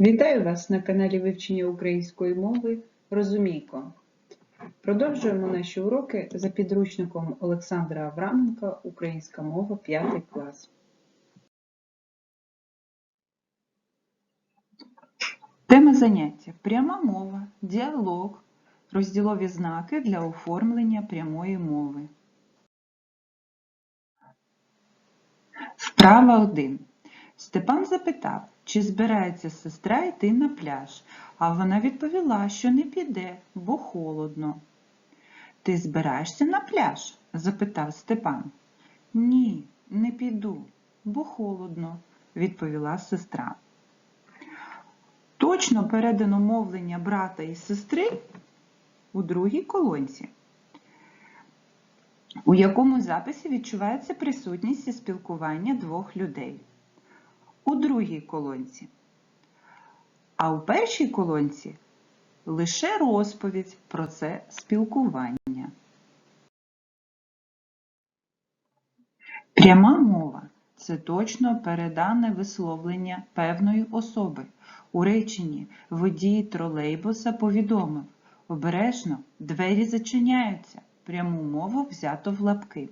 Вітаю вас на каналі Вивчення української мови Розумійко. Продовжуємо наші уроки за підручником Олександра Авраменка Українська мова 5 клас. Тема заняття пряма мова, діалог, розділові знаки для оформлення прямої мови. Вправа 1. Степан запитав, чи збирається сестра йти на пляж, а вона відповіла, що не піде, бо холодно. Ти збираєшся на пляж? запитав Степан. Ні, не піду, бо холодно, відповіла сестра. Точно передано мовлення брата і сестри у другій колонці, у якому записі відчувається присутність і спілкування двох людей у другій колонці. А у першій колонці лише розповідь про це спілкування. Пряма мова це точно передане висловлення певної особи. У реченні водій тролейбуса повідомив обережно двері зачиняються. Пряму мову взято в лапки.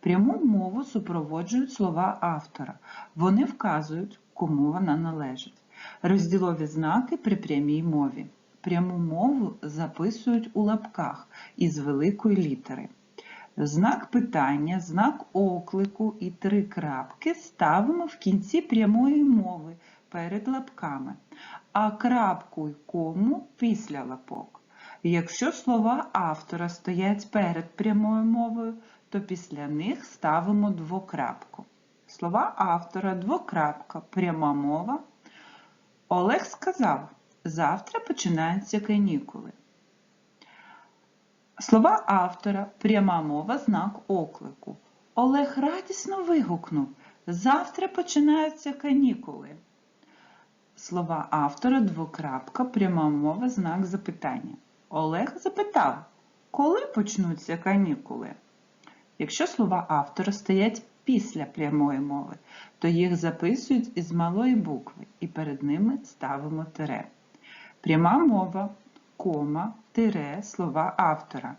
Пряму мову супроводжують слова автора. Вони вказують, кому вона належить. Розділові знаки при прямій мові. Пряму мову записують у лапках із великої літери. Знак питання, знак оклику і три крапки ставимо в кінці прямої мови перед лапками, а крапку й кому після лапок. Якщо слова автора стоять перед прямою мовою, то після них ставимо двокрапку. Слова автора двокрапка, пряма мова. Олег сказав, завтра починаються канікули. Слова автора, пряма мова, знак оклику. Олег радісно вигукнув, завтра починаються канікули. Слова автора двокрапка, пряма мова, знак запитання. Олег запитав, коли почнуться канікули? Якщо слова автора стоять після прямої мови, то їх записують із малої букви і перед ними ставимо тире. Пряма мова, кома, тире, слова автора.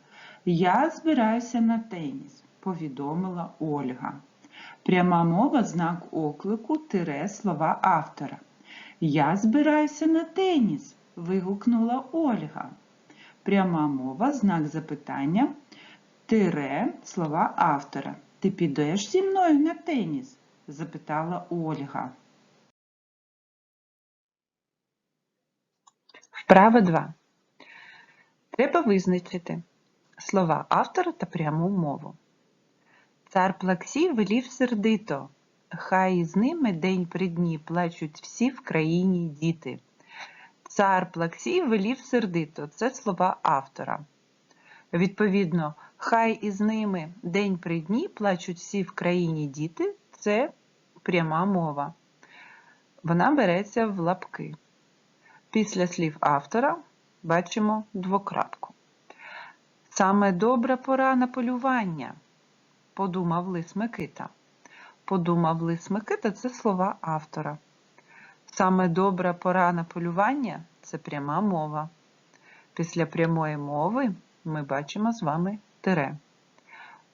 Я збираюся на теніс, повідомила Ольга. Пряма мова, знак оклику, тире, слова автора. Я збираюся на теніс, вигукнула Ольга. Пряма мова, знак запитання, тире, слова автора. Ти підеш зі мною на теніс? запитала Ольга. Вправа 2. Треба визначити слова автора та пряму мову. Цар Плаксій велів сердито. Хай із ними день при дні плачуть всі в країні діти. Цар Плаксій велів сердито. Це слова автора. Відповідно, хай із ними день при дні плачуть всі в країні діти це пряма мова. Вона береться в лапки. Після слів автора бачимо двокрапку. Саме добра пора на полювання, подумав лис Микита. Подумав лис Микита це слова автора. Саме добра пора на полювання це пряма мова. Після прямої мови ми бачимо з вами тире.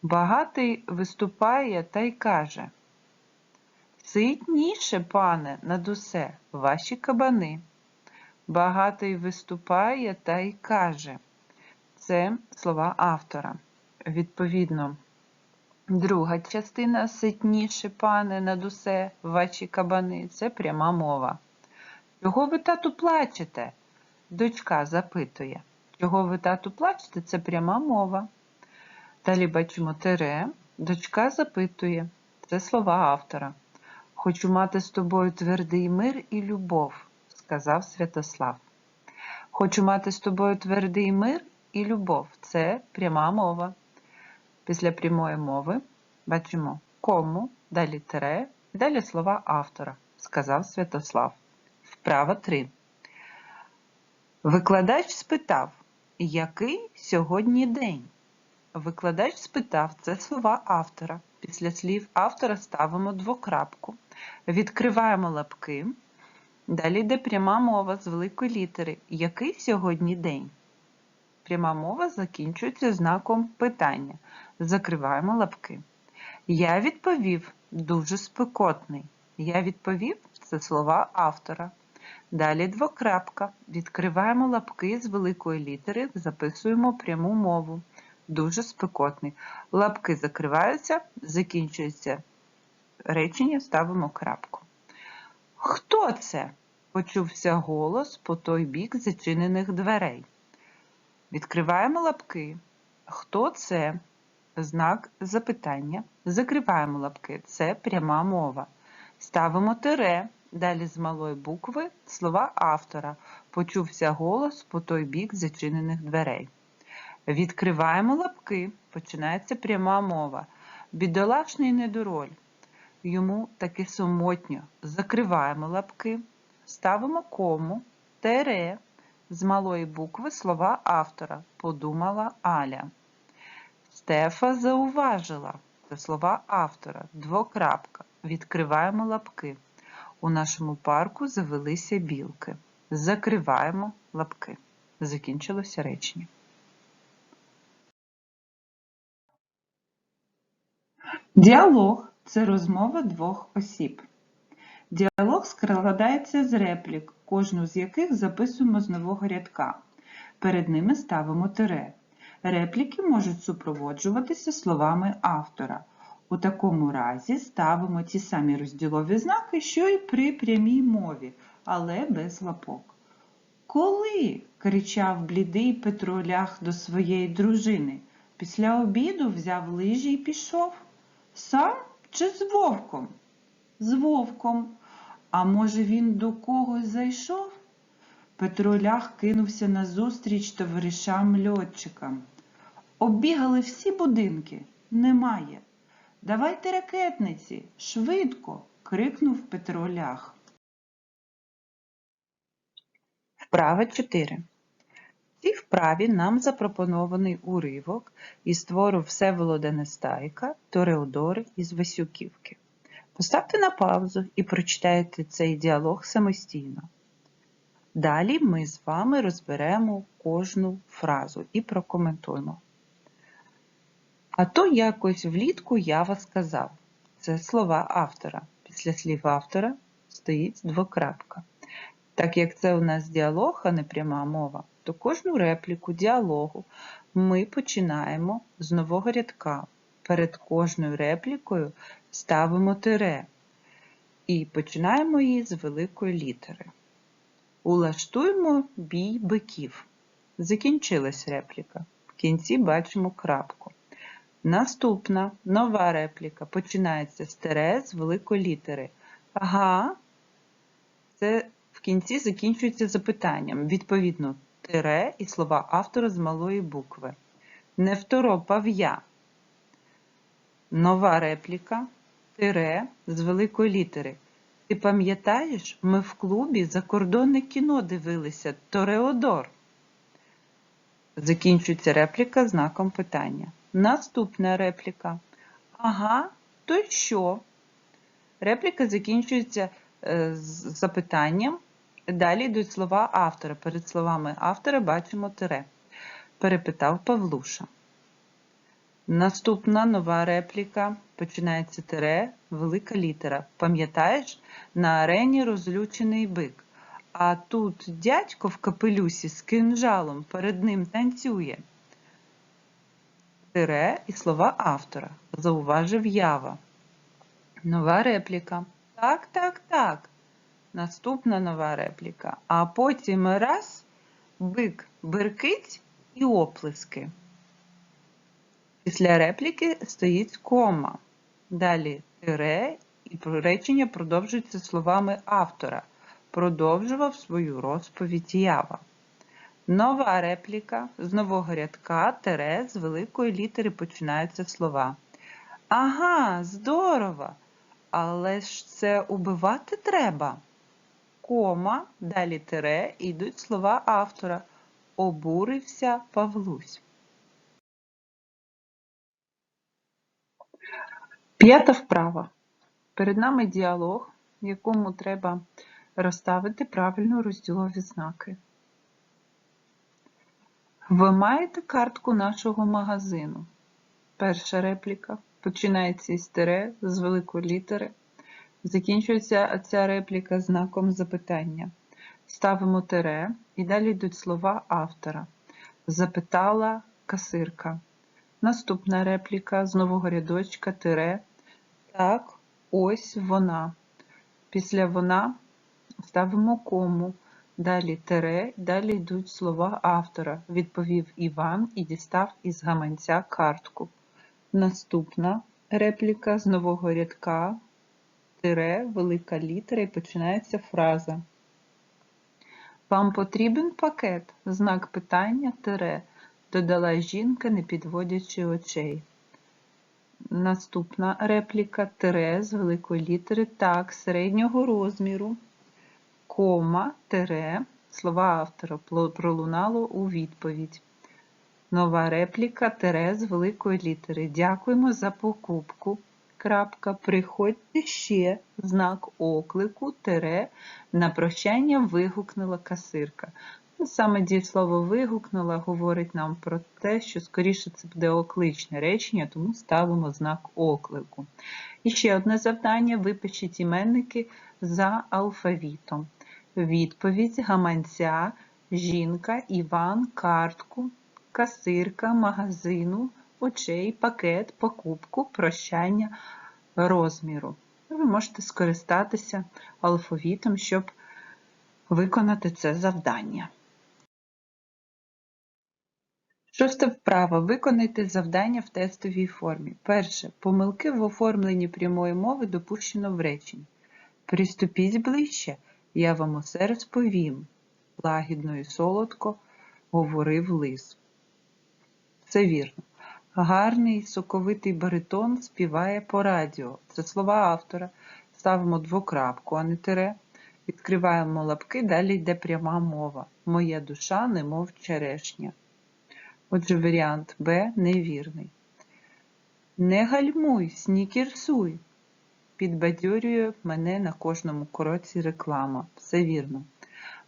Багатий виступає та й каже Ситніше, пане, над усе, ваші кабани. Багатий виступає та й каже. Це слова автора. Відповідно, друга частина ситніше, пане, над усе, ваші кабани це пряма мова. Чого ви, тату, плачете? Дочка запитує. Чого ви, тату, плачете? Це пряма мова. Далі бачимо тире. Дочка запитує. Це слова автора. Хочу мати з тобою твердий мир і любов, сказав Святослав. Хочу мати з тобою твердий мир і любов. Це пряма мова. Після прямої мови бачимо кому, далі тире, далі слова автора, сказав Святослав. Вправа 3. Викладач спитав, який сьогодні день? Викладач спитав це слова автора. Після слів автора ставимо двокрапку. Відкриваємо лапки. Далі йде пряма мова з великої літери. Який сьогодні день? Пряма мова закінчується знаком питання. Закриваємо лапки. Я відповів дуже спекотний. Я відповів це слова автора. Далі двокрапка. Відкриваємо лапки з великої літери, записуємо пряму мову. Дуже спекотний. Лапки закриваються, закінчується речення, ставимо крапку. Хто це? Почувся голос по той бік зачинених дверей. Відкриваємо лапки. Хто це? Знак запитання. Закриваємо лапки. Це пряма мова. Ставимо тире. Далі з малої букви слова автора. Почувся голос по той бік зачинених дверей. Відкриваємо лапки. Починається пряма мова. Бідолашний недороль. Йому таки самотньо. Закриваємо лапки. Ставимо кому, тере, з малої букви слова автора. Подумала Аля. Стефа зауважила. Це слова автора. Двокрапка. Відкриваємо лапки. У нашому парку завелися білки. Закриваємо лапки. Закінчилося речення. Діалог це розмова двох осіб. Діалог складається з реплік, кожну з яких записуємо з нового рядка. Перед ними ставимо тире. Репліки можуть супроводжуватися словами автора. У такому разі ставимо ті самі розділові знаки, що й при прямій мові, але без лапок. Коли? кричав блідий Петро Лях до своєї дружини. Після обіду взяв лижі і пішов. Сам чи з вовком? З вовком. А може він до когось зайшов? Петро Лях кинувся назустріч товаришам льотчикам. Оббігали всі будинки. Немає. Давайте ракетниці, швидко. крикнув Петро Лях. Вправа 4. Цій вправі нам запропонований уривок із твору Всеволода Нестайка Тореодори із Васюківки. Поставте на паузу і прочитайте цей діалог самостійно. Далі ми з вами розберемо кожну фразу і прокоментуємо. А то якось влітку я вас сказав. Це слова автора. Після слів автора стоїть двокрапка. Так як це у нас діалог, а не пряма мова, то кожну репліку діалогу ми починаємо з нового рядка. Перед кожною реплікою ставимо тире і починаємо її з великої літери. Улаштуємо бій биків. Закінчилась репліка. В кінці бачимо крапку. Наступна нова репліка починається з тире з великої літери. Ага, це в кінці закінчується запитанням. Відповідно, тире і слова автора з малої букви. Не второпав я. Нова репліка тире з великої літери. Ти пам'ятаєш, ми в клубі закордонне кіно дивилися Тореодор. Закінчується репліка знаком питання. Наступна репліка. Ага, то що? Репліка закінчується е, з запитанням. Далі йдуть слова автора. Перед словами автора бачимо тире. Перепитав Павлуша. Наступна нова репліка. Починається тире, велика літера. Пам'ятаєш, на арені розлючений бик. А тут дядько в капелюсі з кинжалом перед ним танцює. Тире і слова автора. Зауважив ява. Нова репліка. Так, так, так. Наступна нова репліка. А потім раз бик биркить і оплески. Після репліки стоїть кома. Далі тире і речення продовжується словами автора. Продовжував свою розповідь ява. Нова репліка з нового рядка тире з великої літери починаються слова. Ага, здорово! Але ж це убивати треба. Кома, далі тире, йдуть слова автора. Обурився Павлусь. П'ята вправа. Перед нами діалог, в якому треба розставити правильно розділові знаки. Ви маєте картку нашого магазину. Перша репліка починається із тире з великої літери. Закінчується ця репліка знаком запитання. Ставимо тире і далі йдуть слова автора. Запитала касирка. Наступна репліка з нового рядочка тире. Так, ось вона. Після вона ставимо кому. Далі тире, далі йдуть слова автора. Відповів Іван і дістав із гаманця картку. Наступна репліка з нового рядка тире, велика літера і починається фраза. Вам потрібен пакет? Знак питання тире, додала жінка, не підводячи очей. Наступна репліка тире з великої літери так, середнього розміру, кома, тире, слова автора пролунало у відповідь. Нова репліка тире з великої літери. Дякуємо за покупку. Крапка, приходьте ще, знак оклику, тире, на прощання вигукнула касирка. Ну, Саме дієслово вигукнула говорить нам про те, що скоріше це буде окличне речення, тому ставимо знак оклику. І ще одне завдання: випишіть іменники за алфавітом. Відповідь гаманця, жінка, Іван, картку, касирка, магазину, очей, пакет, покупку, прощання, розміру. Ви можете скористатися алфавітом, щоб виконати це завдання. Шоста вправа. Виконайте завдання в тестовій формі. Перше. Помилки в оформленні прямої мови допущено в реченні. Приступіть ближче, я вам усе розповім. Лагідно і солодко говорив лис. Це вірно. Гарний соковитий баритон співає по радіо. Це слова автора. Ставимо двокрапку, а не тире. Відкриваємо лапки, далі йде пряма мова. Моя душа, немов черешня. Отже, варіант Б невірний. Не гальмуй, снікерсуй. Підбадьорює мене на кожному кроці реклама. Все вірно.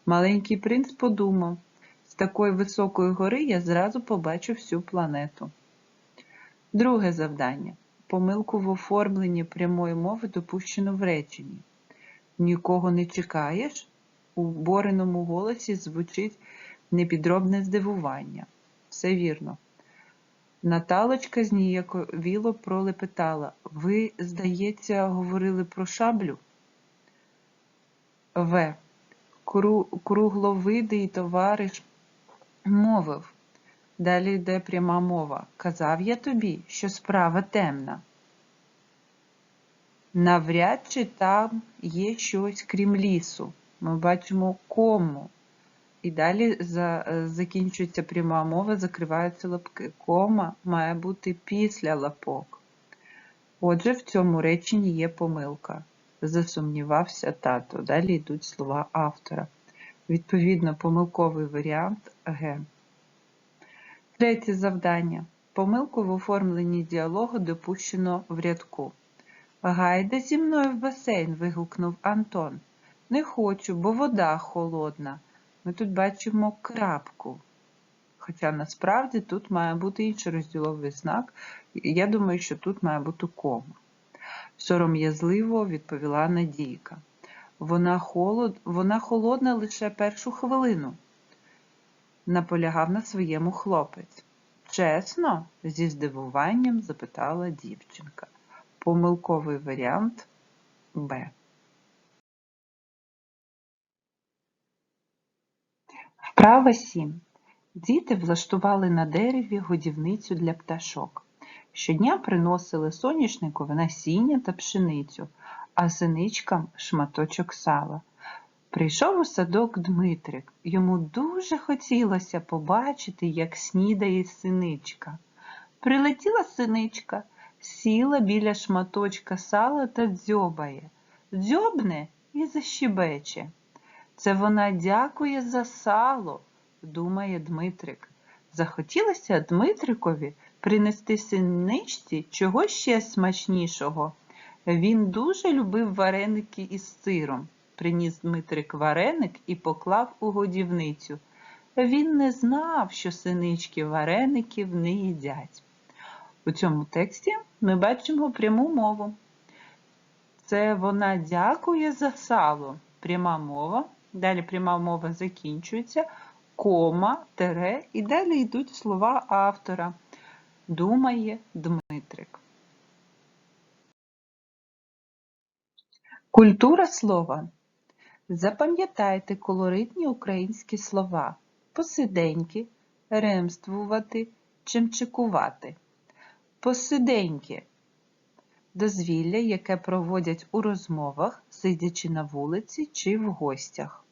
Маленький принц подумав, з такої високої гори я зразу побачу всю планету. Друге завдання. Помилку в оформленні прямої мови допущено в реченні. Нікого не чекаєш? У бореному голосі звучить непідробне здивування. Все вірно. Наталочка зніяковіло пролепетала. Ви, здається, говорили про шаблю? В. Кругловидий товариш мовив. Далі йде пряма мова. Казав я тобі, що справа темна. Навряд чи там є щось крім лісу. Ми бачимо кому. І далі за, закінчується пряма мова, закриваються лапки. Кома має бути після лапок. Отже, в цьому реченні є помилка. Засумнівався тато. Далі йдуть слова автора. Відповідно, помилковий варіант Г. Третє завдання. Помилку в оформленні діалогу допущено в рядку. Гайда зі мною в басейн. вигукнув Антон. Не хочу, бо вода холодна. Ми тут бачимо крапку. Хоча насправді тут має бути інший розділовий знак. Я думаю, що тут має бути кома. Сором'язливо відповіла Надійка. Вона, холод... Вона холодна лише першу хвилину. Наполягав на своєму хлопець. Чесно? зі здивуванням запитала дівчинка. Помилковий варіант Б. Вправа 7. Діти влаштували на дереві годівницю для пташок. Щодня приносили соняшникове насіння та пшеницю, а синичкам шматочок сала. Прийшов у садок Дмитрик. Йому дуже хотілося побачити, як снідає синичка. Прилетіла синичка, сіла біля шматочка сала та дзьобає. Дзьобне і защебече. Це вона дякує за сало, думає Дмитрик. Захотілося Дмитрикові принести синичці чого ще смачнішого. Він дуже любив вареники із сиром. Приніс Дмитрик вареник і поклав у годівницю. Він не знав, що синички вареників не їдять. У цьому тексті ми бачимо пряму мову. Це вона дякує за сало. Пряма мова. Далі пряма мова закінчується, кома, тере, і далі йдуть слова автора. Думає Дмитрик. Культура слова. Запам'ятайте колоритні українські слова посиденьки, ремствувати, чимчикувати. Посиденьки дозвілля, яке проводять у розмовах, сидячи на вулиці чи в гостях.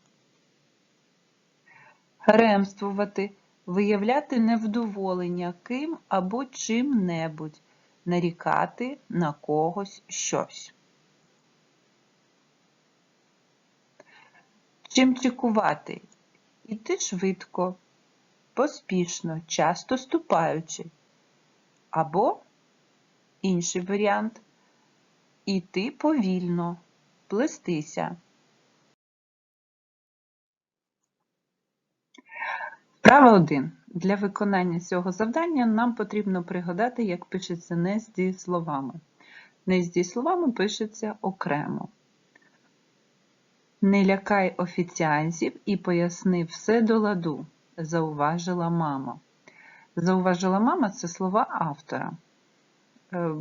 Ремствувати виявляти невдоволення ким або чим-небудь, нарікати на когось щось. Чимчикувати іти швидко, поспішно, часто ступаючи. Або інший варіант іти повільно, плестися. Вправа 1. Для виконання цього завдання нам потрібно пригадати, як пишеться не з дієсловами. Не з дієсловами пишеться окремо. Не лякай офіціантів і поясни все до ладу, зауважила мама. Зауважила мама це слова автора. Е,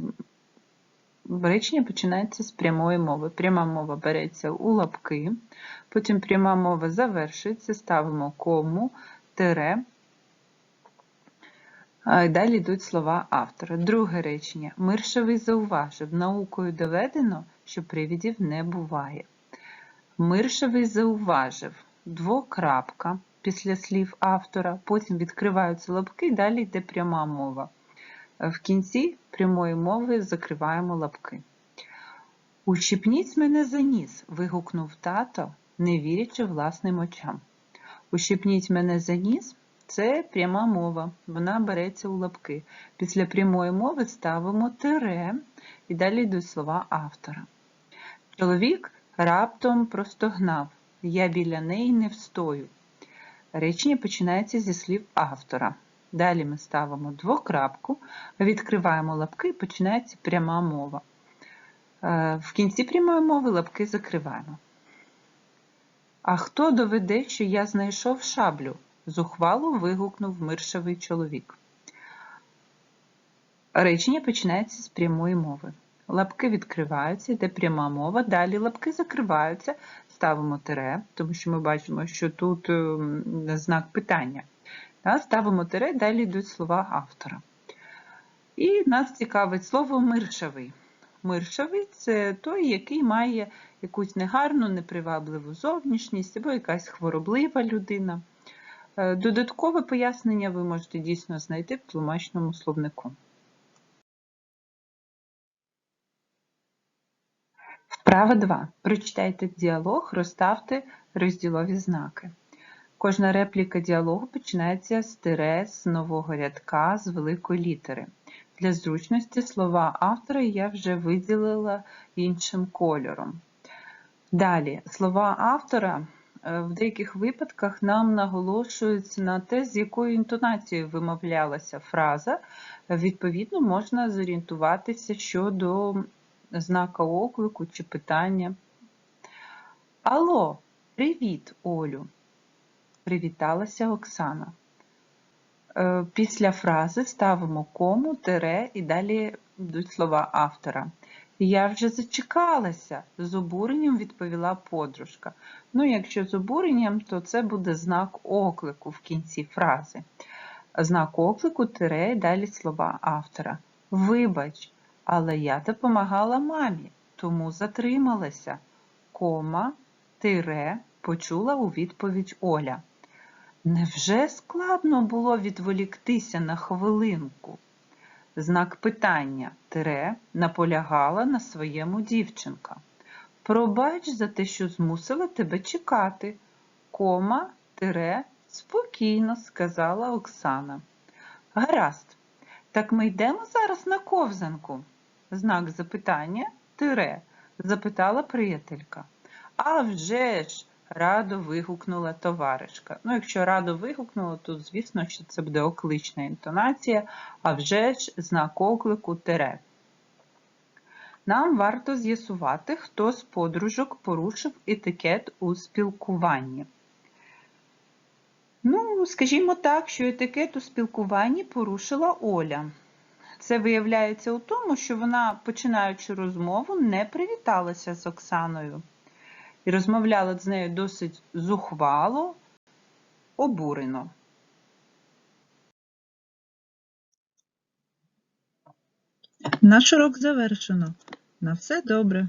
речення починається з прямої мови. Пряма мова береться у лапки, потім пряма мова завершується, ставимо кому, тире. Далі йдуть слова автора. Друге речення. Миршевий зауважив, наукою доведено, що привідів не буває. Миршевий зауважив двокрапка після слів автора, потім відкриваються лапки, далі йде пряма мова. В кінці прямої мови закриваємо лапки. Ущипніть мене за ніс, вигукнув тато, не вірячи власним очам. Ущипніть мене за ніс це пряма мова, вона береться у лапки. Після прямої мови ставимо тире і далі йдуть слова автора. Чоловік раптом простогнав, я біля неї не встою. Речення починається зі слів автора. Далі ми ставимо двокрапку, відкриваємо лапки і починається пряма мова. Е, в кінці прямої мови лапки закриваємо. А хто доведе, що я знайшов шаблю? зухвало вигукнув миршевий чоловік. Речення починається з прямої мови. Лапки відкриваються, йде пряма мова, далі лапки закриваються, ставимо тире, тому що ми бачимо, що тут ем, знак питання. Ставимо тире, далі йдуть слова автора. І нас цікавить слово миршавий. Миршавий це той, який має якусь негарну, непривабливу зовнішність або якась хвороблива людина. Е, додаткове пояснення ви можете дійсно знайти в тлумачному словнику. Вправа 2. Прочитайте діалог, розставте розділові знаки. Кожна репліка діалогу починається з тире з нового рядка з великої літери. Для зручності слова автора я вже виділила іншим кольором. Далі, слова автора е, в деяких випадках нам наголошуються на те, з якою інтонацією вимовлялася фраза. Відповідно, можна зорієнтуватися щодо знака оклику чи питання. Алло, привіт, Олю! Привіталася Оксана. Е, після фрази ставимо кому, тире і далі йдуть слова автора. Я вже зачекалася, з обуренням відповіла подружка. Ну, якщо з обуренням, то це буде знак оклику в кінці фрази. Знак оклику тире і далі слова автора. Вибач, але я допомагала мамі, тому затрималася. Кома, тире, почула у відповідь Оля. Невже складно було відволіктися на хвилинку? Знак питання тире наполягала на своєму дівчинка. Пробач за те, що змусила тебе чекати. Кома тире спокійно, сказала Оксана. Гаразд, так ми йдемо зараз на ковзанку. Знак запитання тире, запитала приятелька. А вже ж! радо вигукнула товаришка. Ну, якщо радо вигукнула, то звісно, що це буде оклична інтонація, а вже ж знак оклику тире. Нам варто з'ясувати, хто з подружок порушив етикет у спілкуванні. Скажімо так, що етикет у спілкуванні порушила Оля. Це виявляється у тому, що вона, починаючи розмову, не привіталася з Оксаною і розмовляла з нею досить зухвало, обурено. Наш урок завершено. На все добре.